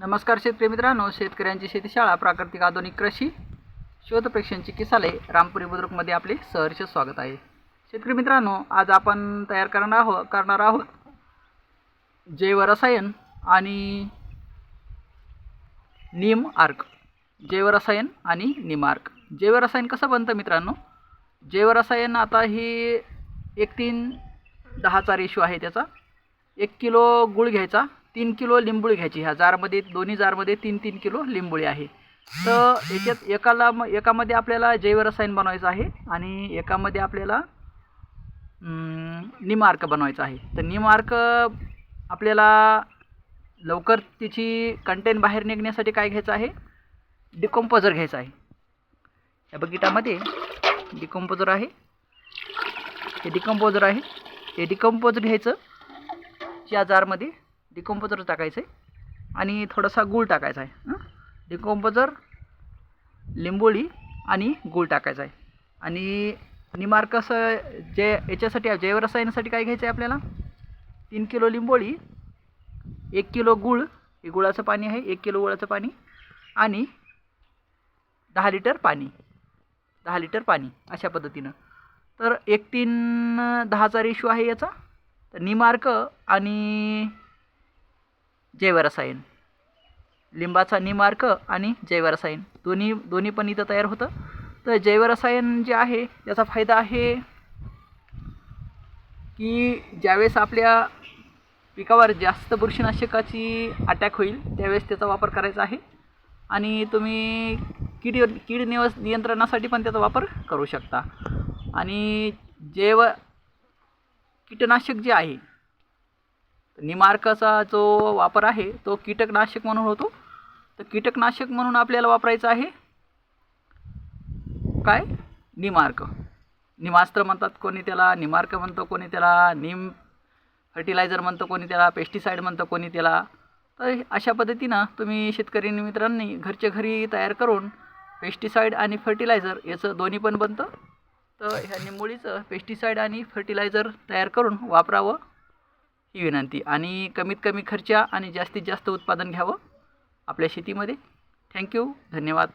नमस्कार शेतकरी मित्रांनो शेतकऱ्यांची शेतीशाळा प्राकृतिक आधुनिक कृषी शोधप्रेक्षांची किसाले रामपुरी बुद्रुकमध्ये आपले सहर्ष स्वागत आहे. शेतकरी मित्रांनो आज आपण तयार करणार आहो करणार आहोत जैव रसायन आणि नीम आर्क. जैव रसायन आणि नीम आर्क. जैव रसायन कसं बनतं मित्रांनो? जैव रसायन आता ही एक तीन दहाचा रेशो आहे त्याचा. एक किलो गुळ घ्यायचा. तीन किलो लिंबुळी घ्यायची. ह्या जारमध्ये दोन्ही जारमध्ये तीन तीन किलो लिंबुळी आहे. तर याच्यात एकाला म एकामध्ये आपल्याला जैवरसायन बनवायचं आहे आणि एकामध्ये आपल्याला निमार्क बनवायचं आहे. तर निमार्क आपल्याला लवकर तिची कंटेन बाहेर निघण्यासाठी काय घ्यायचं आहे? डिकॉम्पोजर घ्यायचं आहे. या बगिटामध्ये डिकॉम्पोजर आहे. हे डिकम्पोजर आहे. हे डिकम्पोजर घ्यायचं. या जारमध्ये. डिकम्पोजर टाकायचं आहे आणि थोडासा गूळ टाकायचा आहे डिकम्पोजर लिंबोळी आणि गूळ टाकायचा आहे. आणि निमार्क असं जे याच्यासाठी जैवरसायनासाठी काय घ्यायचं आहे आपल्याला? तीन किलो लिंबोळी एक किलो गूळ हे गुळाचं पाणी आहे एक किलो गुळाचं पाणी आणि दहा लिटर पाणी दहा लिटर पाणी अशा पद्धतीनं. तर एक तीन दहाचा रेशो आहे याचा तर निमार्क आणि जैवरसायन लिंबाचा निमार्क आणि जैवरसायन दोन्ही दोन्ही पण इथं तयार होतं. तर जैवरसायन जे आहे त्याचा फायदा आहे की ज्यावेळेस आपल्या पिकावर जास्त बुरशीनाशकाची अटॅक होईल त्यावेळेस त्याचा वापर करायचा आहे. आणि तुम्ही कीड कीड निवस नियंत्रणासाठी पण त्याचा वापर करू शकता. आणि जैव कीटनाशक जे आहे निमार्काचा जो वापर आहे तो कीटकनाशक म्हणून होतो. तर कीटकनाशक म्हणून आपल्याला वापरायचं आहे काय? निमार्क. निमास्त्र म्हणतात कोणी त्याला निमार्क म्हणतो कोणी त्याला निम फर्टिलायझर म्हणतो कोणी त्याला पेस्टिसाईड म्हणतो कोणी त्याला. तर अशा पद्धतीनं तुम्ही शेतकरी मित्रांनी घरच्या घरी तयार करून पेस्टिसाईड आणि फर्टिलायझर याचं दोन्ही पण बनतं. तर ह्या निंबोळीचं पेस्टिसाईड आणि फर्टिलायझर तयार करून वापरावं. ही विनंती. आणि कमीत कमी खर्चा आणि जास्तीत जास्त उत्पादन घ्यावं आपल्या शेतीमध्ये. थँक्यू धन्यवाद.